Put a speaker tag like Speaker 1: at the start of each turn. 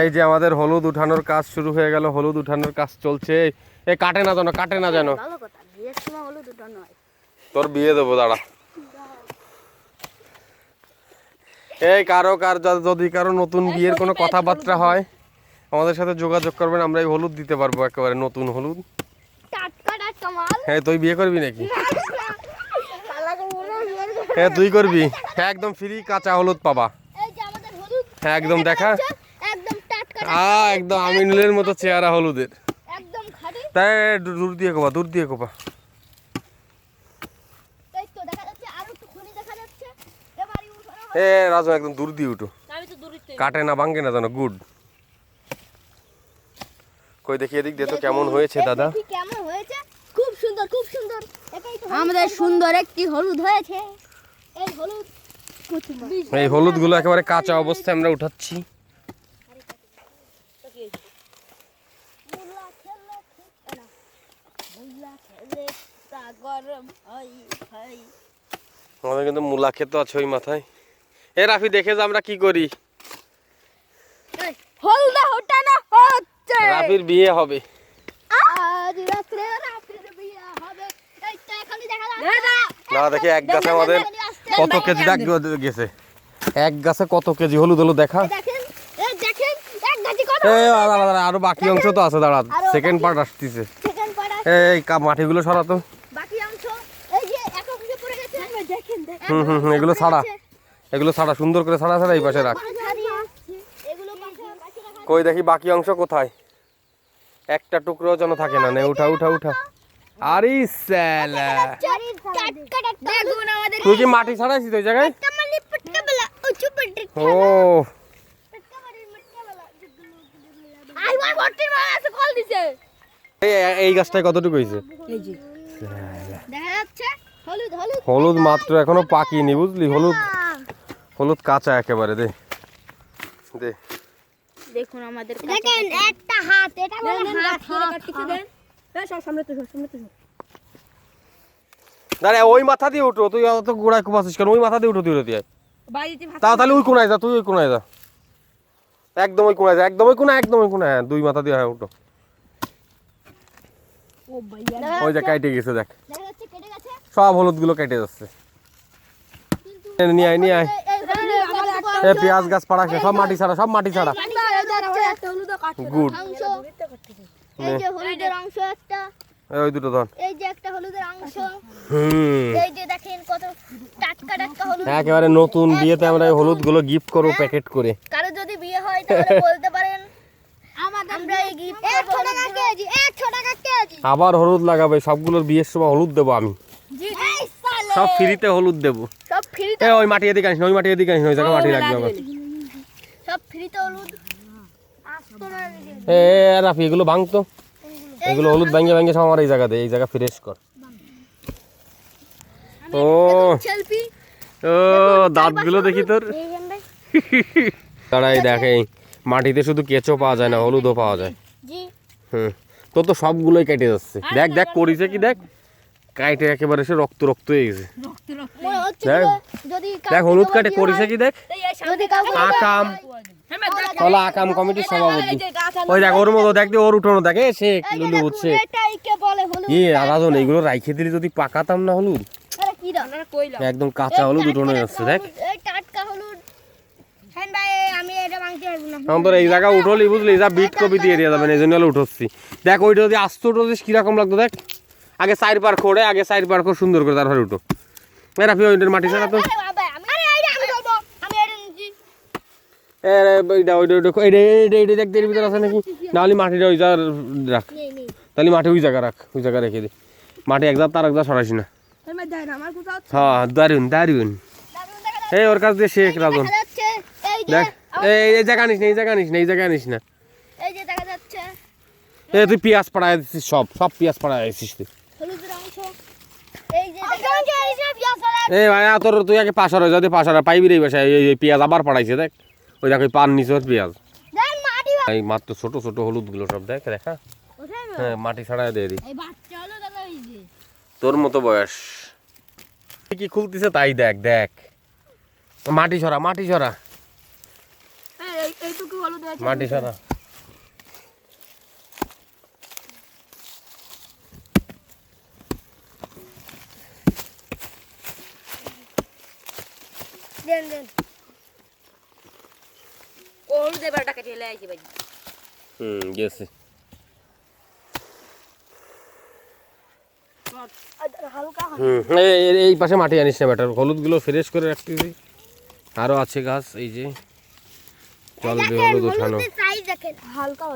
Speaker 1: এই যে আমাদের হলুদ উঠানোর কাজ শুরু হয়ে গেল হলুদ উঠানোর কাজ চলছে। এ কাটে না যেন কাটে না যেন। তোর বিয়ে দেবো দাঁড়া। এই কারও কার যদি কারও নতুন বিয়ের কোনো কথাবার্তা হয় আমাদের সাথে যোগাযোগ করবেন আমরা এই হলুদ দিতে পারব একেবারে নতুন হলুদ। হ্যাঁ তুই বিয়ে করবি নাকি? হ্যাঁ তুই করবি। হ্যাঁ একদম ফ্রি কাঁচা হলুদ পাবা। হ্যাঁ একদম দেখা।
Speaker 2: একদম
Speaker 1: একদম আমিনুলের মতো চেহারা হলুদের।
Speaker 2: একদম খাঁটি।
Speaker 1: তাই দূর দিয়ে কোপা দূর দিয়ে কোপা।
Speaker 2: এই তো দেখা যাচ্ছে আর একটু খনি দেখা যাচ্ছে। এবারে উঠানো হবে।
Speaker 1: এ রাজু একদম দূর দিয়ে উঠো।
Speaker 2: আমি তো দূরিতে
Speaker 1: কাটে না ভাঙ্গে না জানো গুড। কই দেখি এদিক দিয়ে তো কেমন হয়েছে দাদা?
Speaker 2: কেমন হয়েছে। খুব সুন্দর খুব সুন্দর। আমাদের সুন্দর একটি হলুদ হয়েছে। এই হলুদ।
Speaker 1: এই হলুদগুলো একেবারে কাঁচা অবস্থায় আমরা উঠাচ্ছি
Speaker 2: মুলা খেলে খেলে না। মুলা খেলে তা গরম হয় হয়
Speaker 1: আমাদের কিন্তু মূলা ক্ষেত আছে ওই মাথায়। এ রাফি দেখে যে আমরা কি করি।
Speaker 2: হলদা ওঠানো হচ্ছে।
Speaker 1: রাফির বিয়ে হবে।
Speaker 2: আজ রাত্রে রাত্রে বিয়ে হবে। এই তো এখনই দেখা যাচ্ছে
Speaker 1: না দেখি এক গাছে আমাদের কত কেজি গেছে? এক গাছে কত কেজি? হলুদ হলুদ দেখা।
Speaker 2: দেখেন এই দেখেন এক গাছি কত
Speaker 1: এ দাঁড়া, দাঁড়া, আরও বাকি অংশ তো আছে দাঁড়া সেকেন্ড পার্ট আসতেছে। এই মাটিগুলো সরাতো
Speaker 2: বাকি অংশ এই যে এক অংশ পড়ে গেছে দেখেন দেখেন
Speaker 1: হুম হুম হুম, এগুলো ছাড়া। এগুলো ছাড়া সুন্দর করে ছাড়া ছাড়া এই পাশে রাখ। কই দেখি বাকি অংশ কোথায়? একটা টুকরো যেন থাকে না নে উঠা উঠা উঠা। আরে স্যালা। তুই কি মাটি ছাড়াইছিস ওই জায়গায়? ও। এই গাছটায় কতটুকু হয়েছে?
Speaker 2: দেখা যাচ্ছে? হলুদ হলুদ
Speaker 1: হলুদ মাত্র এখনও পাকিনি বুঝলি হলুদ হলুদ কাঁচা একেবারে দে। দে।
Speaker 2: দেখুন আমাদের দেখেন একটা হাত এটা বলে হাত হাত
Speaker 1: দাঁড়া ওই মাথা দিয়ে উঠো তুই অত গোড়ায় কুপাছিস কেন? ওই মাথা দিয়ে উঠো তুই দিয়ে। তা তাহলে ওই কোনায় যা তুই ওই কোনায় যা। একদম ওই কোনায় যা একদম ওই কোনায় একদম ওই কোনায়। হ্যাঁ দুই মাথা দিয়ে হ্যাঁ উঠো। ওই যে কেটে গেছে দেখ
Speaker 2: দেখা যাচ্ছে কেটে গেছে
Speaker 1: সব হলুদগুলো কেটে যাচ্ছে। নিয়ে আয় নিয়ে আয়। এ পেঁয়াজ গাছ পাড়াচ্ছে সব মাটি ছাড়া সব মাটি ছাড়া। গুড
Speaker 2: এই যে হলুদের অংশ একটা।
Speaker 1: ওই দুটো ধর।
Speaker 2: এই যে একটা হলুদের অংশ। এই যে দেখেন কত টাটকা টাটকা হলুদ।
Speaker 1: একেবারে নতুন বিয়েতে আমরা এই হলুদগুলো গিফট করব প্যাকেট করে।
Speaker 2: কারও যদি বিয়ে হয় তাহলে বলতে পারেন। আমরা এই গিফট 100 টাকা কেজি 100 টাকা কেজি
Speaker 1: আবার হলুদ লাগাবে সবগুলোর বিয়ের সময় হলুদ দেবো আমি। সব ফ্রিতে হলুদ দেবো।
Speaker 2: সব ফ্রিতে
Speaker 1: ওই মাটি এদিকে আনিস ওই মাটি এদিকে আনিস ওই মাটি লাগবে আমার।
Speaker 2: সব ফ্রিতে হলুদ।
Speaker 1: এ রাফি এগুলো ভাঙতো এগুলো হলুদ ভাঙে ভাঙে সব আমার এই জায়গাতে এই জায়গা ফ্রেশ কর। ও। ও দাঁতগুলো দেখি তোর। তারাই দেখে মাটিতে শুধু কেঁচো পাওয়া যায় না হলুদও পাওয়া যায়।
Speaker 2: জি।
Speaker 1: হুম। তোর তো সবগুলোই কেটে যাচ্ছে। দেখ দেখ করিছে কি দেখ। কাইটে একেবারে সে রক্ত রক্ত হয়ে গেছে। দেখ।
Speaker 2: যদি
Speaker 1: হলুদ কাটে করিছে কি দেখ? আকাম। চলো আকাম কমিটির সভাপতি। ওই দেখ ওর মতো দেখ দি, ওর উঠোনো দেখে সে লুলু বুঝছে ইয়ে আরাধন এইগুলো রাইখে দিলে যদি পাকাতাম না হলুদ?
Speaker 2: আরে কি দাও?
Speaker 1: একদম কাঁচা হলুদ উঠোনো যাচ্ছে দেখ।
Speaker 2: এই টাটকা হলুদ। হ্যাঁ ভাই আমি এটা ভাঙতে পারব না।
Speaker 1: এখন তোর এই জায়গা উঠলি বুঝলি যা বিট কপি দিয়ে দিয়ে যাবেন এই জন্য হলে উঠোচ্ছি। দেখ ওইটা যদি আস্ত উঠোছিস কীরকম লাগতো দেখ। আগে সাইড পার করে আগে সাইড পার করে সুন্দর করে তারপরে উঠো। এ রাফি ওইটার মাটি ছাড়া তো এর মাটিটা ওই জায়গা রাখ। তাহলে মাটি ওই জায়গা রাখ ওই জায়গা রেখে দে। মাটি একদম তার একদম সরাইস না। হ্যাঁ
Speaker 2: দারুণ দারুণ
Speaker 1: এই ওর কাছ দিয়ে শেখ রাজন।
Speaker 2: দেখা এই
Speaker 1: জায়গা নিস না এই জায়গা নিস না এই জায়গা নিস না।
Speaker 2: এই
Speaker 1: তুই পেঁয়াজ পাড়ায় দিচ্ছিস সব সব পেঁয়াজ পাড়ায় দিচ্ছিস তুই।
Speaker 2: এই
Speaker 1: ভাই তোর তুই আগে পাশার হয়ে যদি পাশার পাইবি রে বাসায় এই পেঁয়াজ আবার পাড়াইছে দেখ। ওই দেখ ওই পান নিচে ওর পেঁয়াজ।
Speaker 2: মাটি
Speaker 1: এই মাত্র ছোট ছোট হলুদগুলো সব দেখ দেখা।
Speaker 2: কোথায়
Speaker 1: হ্যাঁ মাটি ছাড়াই দে। রে।
Speaker 2: এই বাচ্চা হলো দাদা এই যে।
Speaker 1: তোর মতো বয়স। কি খুলতিছে তাই দেখ দেখ। মাটি ছড়া মাটি ছড়া।
Speaker 2: এই এইটুকু হলুদ হয়েছে
Speaker 1: মাটি সারা
Speaker 2: দেন দেন।
Speaker 3: হলুদ এবার টাকা চলে আইছি ভাই।
Speaker 1: হুম গেছে।
Speaker 2: আর হালকা
Speaker 1: হুম এই- পাশে মাটি আনিস না ব্যাটার হলুদগুলো ফ্রেশ করে রাখতেছি আরও আছে গাছ এই যে। চল বে হলুদ ওঠানো
Speaker 2: হালকা